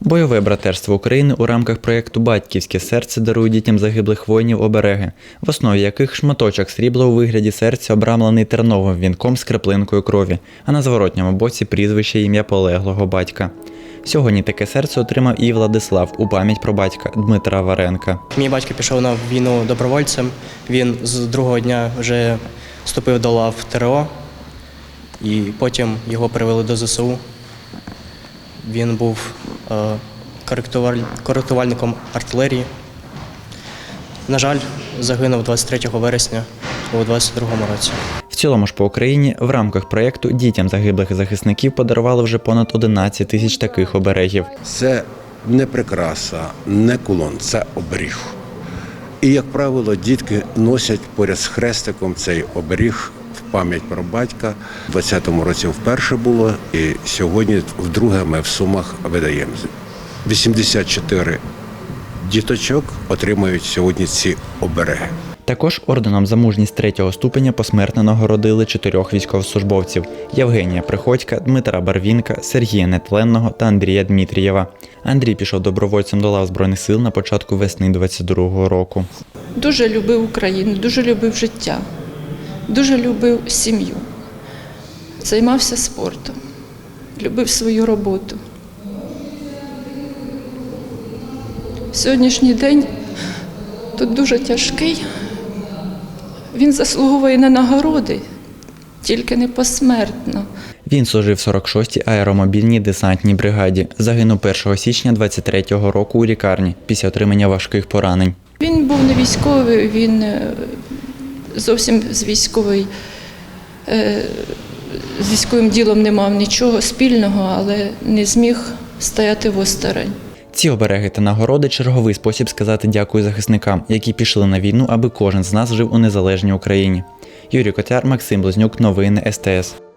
Бойове братерство України у рамках проєкту Батьківське серце дарує дітям загиблих воїнів обереги, в основі яких шматочок срібла у вигляді серця обрамлений терновим вінком з краплинкою крові, а на зворотньому боці прізвище ім'я полеглого батька. Сьогодні таке серце отримав і Владислав у пам'ять про батька Дмитра Варенка. Мій батько пішов на війну добровольцем. Він з другого дня вже вступив до лав ТРО, і потім його привели до ЗСУ. Він був е, коректуваль- коректувальником артилерії. На жаль, загинув 23 вересня у 22 році. В цілому ж по Україні в рамках проєкту дітям загиблих захисників подарували вже понад 11 тисяч таких оберегів. Це не прикраса, не кулон, це оберіг. І, як правило, дітки носять поряд з хрестиком цей оберіг в пам'ять про батька. У 20-му році вперше було, і сьогодні вдруге ми в сумах видаємо. 84 діточок отримують сьогодні ці обереги. Також орденом за мужність третього ступеня посмертно нагородили чотирьох військовослужбовців: Євгенія Приходька, Дмитра Барвінка, Сергія Нетленного та Андрія Дмитрієва. Андрій пішов добровольцем до лав Збройних сил на початку весни 22-го року. Дуже любив Україну, дуже любив життя, дуже любив сім'ю. Займався спортом, любив свою роботу. Сьогоднішній день тут дуже тяжкий. Він заслуговує на нагороди, тільки не посмертно. Він служив 46-й аеромобільній десантній бригаді. Загинув 1 січня 23-го року у лікарні після отримання важких поранень. Він був не військовий, він е, зовсім з військової, е, з військовим ділом не мав нічого спільного, але не зміг стояти осторонь. Ці обереги та нагороди черговий спосіб сказати дякую захисникам, які пішли на війну, аби кожен з нас жив у незалежній Україні. Юрій Котяр, Максим Близнюк, новини СТС.